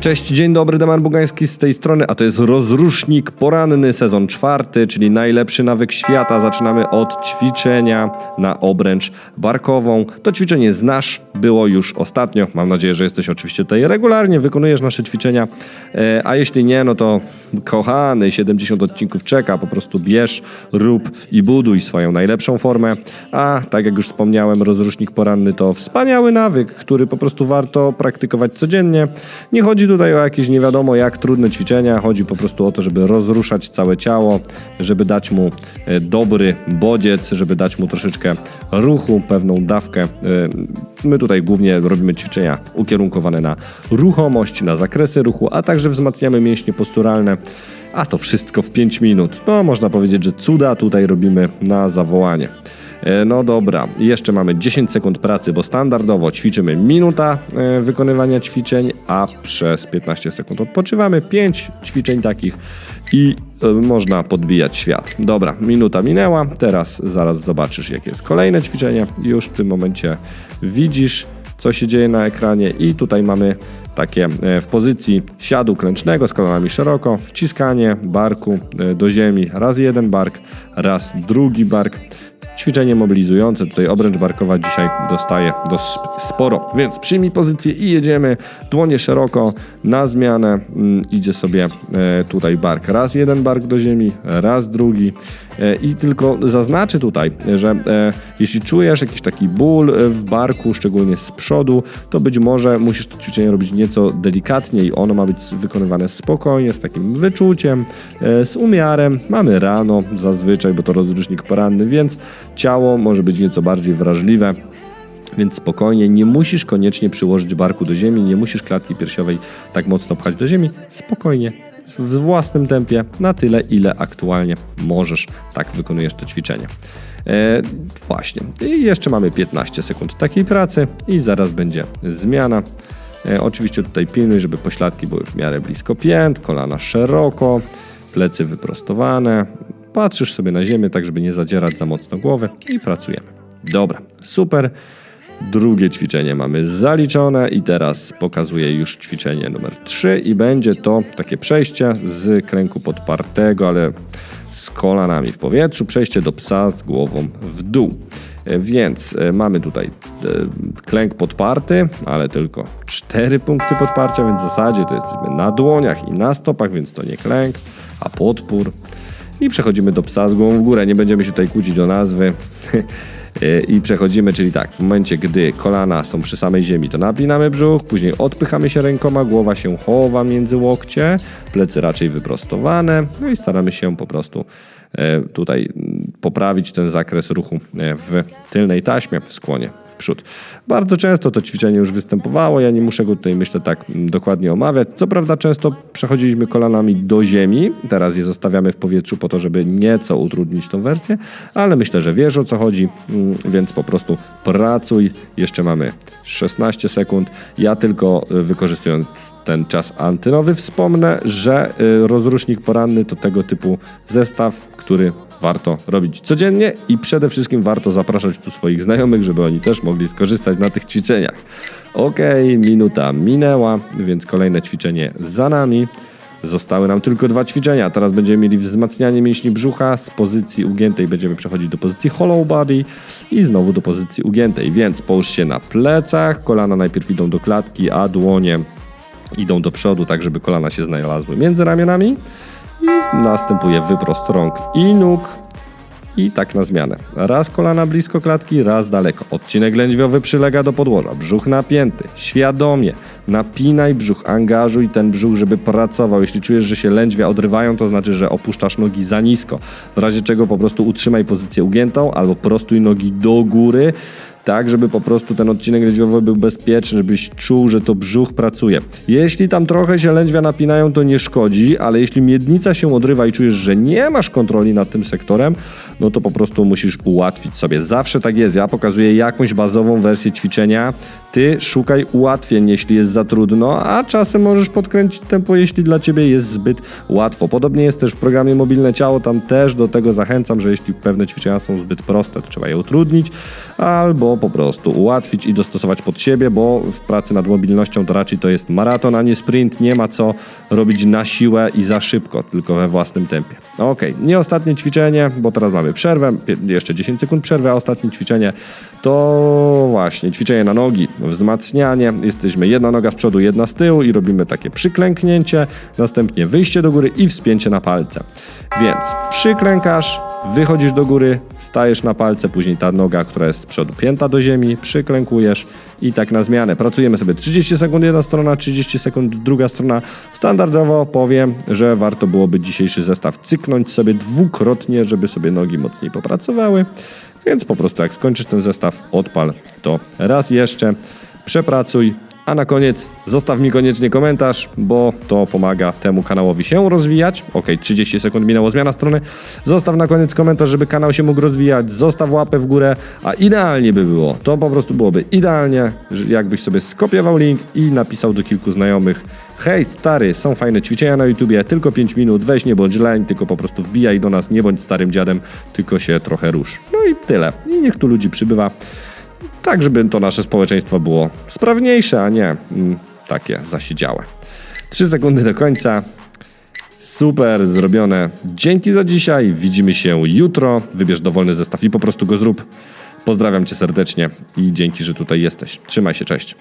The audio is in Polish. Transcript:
Cześć, dzień dobry, Damian Bugański z tej strony, a to jest rozrusznik poranny, sezon czwarty, czyli najlepszy nawyk świata. Zaczynamy od ćwiczenia na obręcz barkową. To ćwiczenie znasz, było już ostatnio. Mam nadzieję, że jesteś oczywiście tutaj regularnie, wykonujesz nasze ćwiczenia, e, a jeśli nie, no to kochany, 70 odcinków czeka, po prostu bierz, rób i buduj swoją najlepszą formę. A tak jak już wspomniałem, rozrusznik poranny to wspaniały nawyk, który po prostu warto praktykować codziennie. Nie chodzi tutaj o jakieś nie wiadomo jak trudne ćwiczenia, chodzi po prostu o to, żeby rozruszać całe ciało, żeby dać mu e, dobry bodziec, żeby dać mu troszeczkę ruchu, pewną dawkę. E, My tutaj głównie robimy ćwiczenia ukierunkowane na ruchomość, na zakresy ruchu, a także wzmacniamy mięśnie posturalne. A to wszystko w 5 minut. No, można powiedzieć, że cuda tutaj robimy na zawołanie. E, No dobra, jeszcze mamy 10 sekund pracy, bo standardowo ćwiczymy minuta e, wykonywania ćwiczeń, a przez 15 sekund odpoczywamy. 5 ćwiczeń takich i e, można podbijać świat. Dobra, minuta minęła, teraz zaraz zobaczysz, jakie jest kolejne ćwiczenie. Już w tym momencie widzisz, co się dzieje na ekranie i tutaj mamy takie w pozycji siadu klęcznego z kolanami szeroko, wciskanie barku do ziemi, raz jeden bark, raz drugi bark. Ćwiczenie mobilizujące, tutaj obręcz barkowa dzisiaj dostaje dość sporo, więc przyjmij pozycję i jedziemy. Dłonie szeroko, na zmianę mm, idzie sobie e, tutaj bark. Raz jeden bark do ziemi, raz drugi. E, I tylko zaznaczę tutaj, że e, jeśli czujesz jakiś taki ból e, w barku, szczególnie z przodu, to być może musisz to ćwiczenie robić nieco delikatniej. Ono ma być wykonywane spokojnie, z takim wyczuciem, z umiarem. Mamy rano zazwyczaj, bo to rozrusznik poranny, więc ciało może być nieco bardziej wrażliwe. Więc spokojnie, nie musisz koniecznie przyłożyć barku do ziemi, nie musisz klatki piersiowej tak mocno pchać do ziemi. Spokojnie, w własnym tempie, na tyle, ile aktualnie możesz. Tak wykonujesz to ćwiczenie. E, właśnie. I jeszcze mamy 15 sekund takiej pracy i zaraz będzie zmiana. E, oczywiście tutaj pilnuj, żeby pośladki były w miarę blisko pięt, kolana szeroko, plecy wyprostowane. Patrzysz sobie na ziemię, tak żeby nie zadzierać za mocno głowy i pracujemy. Dobra, super. Drugie ćwiczenie mamy zaliczone i teraz pokazuję już ćwiczenie numer 3 i będzie to takie przejście z kręgu podpartego, ale z kolanami w powietrzu, przejście do psa z głową w dół. E, Więc e, mamy tutaj e, klęk podparty, ale tylko 4 punkty podparcia, więc w zasadzie to jesteśmy na dłoniach i na stopach, więc to nie klęk, a podpór. I przechodzimy do psa z głową w górę. Nie będziemy się tutaj kłócić o nazwy. I przechodzimy, czyli tak, w momencie, gdy kolana są przy samej ziemi, to napinamy brzuch, później odpychamy się rękoma, głowa się chowa między łokcie, plecy raczej wyprostowane, no i staramy się po prostu e, tutaj poprawić ten zakres ruchu e, w tylnej taśmie, w skłonie przód. Bardzo często to ćwiczenie już występowało, ja nie muszę go tutaj myślę tak mm, dokładnie omawiać. Co prawda często przechodziliśmy kolanami do ziemi, teraz je zostawiamy w powietrzu po to, żeby nieco utrudnić tą wersję, ale myślę, że wiesz o co chodzi, mm, więc po prostu pracuj. Jeszcze mamy 16 sekund. Ja tylko y, wykorzystując ten czas antynowy wspomnę, że y, rozrusznik poranny to tego typu zestaw, który warto robić codziennie i przede wszystkim warto zapraszać tu swoich znajomych, żeby oni też mogli skorzystać na tych ćwiczeniach. Okej, minuta minęła, więc kolejne ćwiczenie za nami. Zostały nam tylko dwa ćwiczenia. Teraz będziemy mieli wzmacnianie mięśni brzucha z pozycji ugiętej. Będziemy przechodzić do pozycji hollow body i znowu do pozycji ugiętej. Więc połóż się na plecach, kolana najpierw idą do klatki, a dłonie idą do przodu, tak żeby kolana się znalazły między ramionami. I następuje wyprost rąk i nóg. I tak na zmianę. Raz kolana blisko klatki, raz daleko. Odcinek lędźwiowy przylega do podłoża. Brzuch napięty. Świadomie. Napinaj brzuch, angażuj ten brzuch, żeby pracował. Jeśli czujesz, że się lędźwia odrywają, to znaczy, że opuszczasz nogi za nisko. W razie czego po prostu utrzymaj pozycję ugiętą albo prostuj nogi do góry tak, żeby po prostu ten odcinek lędźwiowy był bezpieczny, żebyś czuł, że to brzuch pracuje. Jeśli tam trochę się lędźwia napinają, to nie szkodzi, ale jeśli miednica się odrywa i czujesz, że nie masz kontroli nad tym sektorem, no to po prostu musisz ułatwić sobie. Zawsze tak jest. Ja pokazuję jakąś bazową wersję ćwiczenia. Ty szukaj ułatwień, jeśli jest za trudno, a czasem możesz podkręcić tempo, jeśli dla ciebie jest zbyt łatwo. Podobnie jest też w programie Mobilne Ciało, tam też do tego zachęcam, że jeśli pewne ćwiczenia są zbyt proste, to trzeba je utrudnić, albo po prostu ułatwić i dostosować pod siebie, bo w pracy nad mobilnością to raczej to jest maraton, a nie sprint. Nie ma co robić na siłę i za szybko, tylko we własnym tempie. Okej, nie ostatnie ćwiczenie, bo teraz mamy przerwę, jeszcze 10 sekund przerwy, a ostatnie ćwiczenie to właśnie ćwiczenie na nogi, wzmacnianie. Jesteśmy jedna noga z przodu, jedna z tyłu i robimy takie przyklęknięcie, następnie wyjście do góry i wspięcie na palce. Więc przyklękasz, wychodzisz do góry, stajesz na palce, później ta noga, która jest z przodu pięta do ziemi, przyklękujesz i tak na zmianę. Pracujemy sobie 30 sekund jedna strona, 30 sekund druga strona. Standardowo powiem, że warto byłoby dzisiejszy zestaw cyknąć sobie dwukrotnie, żeby sobie nogi mocniej popracowały. Więc po prostu jak skończysz ten zestaw, odpal to raz jeszcze, przepracuj, a na koniec zostaw mi koniecznie komentarz, bo to pomaga temu kanałowi się rozwijać. Ok, 30 sekund minęło zmiana strony. Zostaw na koniec komentarz, żeby kanał się mógł rozwijać. Zostaw łapę w górę, a idealnie by było. To po prostu byłoby idealnie, jakbyś sobie skopiował link i napisał do kilku znajomych. Hej stary, są fajne ćwiczenia na YouTubie, tylko 5 minut, weź nie bądź leń, tylko po prostu wbijaj do nas, nie bądź starym dziadem, tylko się trochę rusz. I tyle. I niech tu ludzi przybywa tak, żeby to nasze społeczeństwo było sprawniejsze, a nie mm, takie zasiedziałe. Trzy sekundy do końca. Super zrobione. Dzięki za dzisiaj. Widzimy się jutro. Wybierz dowolny zestaw i po prostu go zrób. Pozdrawiam cię serdecznie i dzięki, że tutaj jesteś. Trzymaj się, cześć.